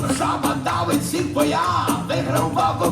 держава давить всіх боя, виграв бабу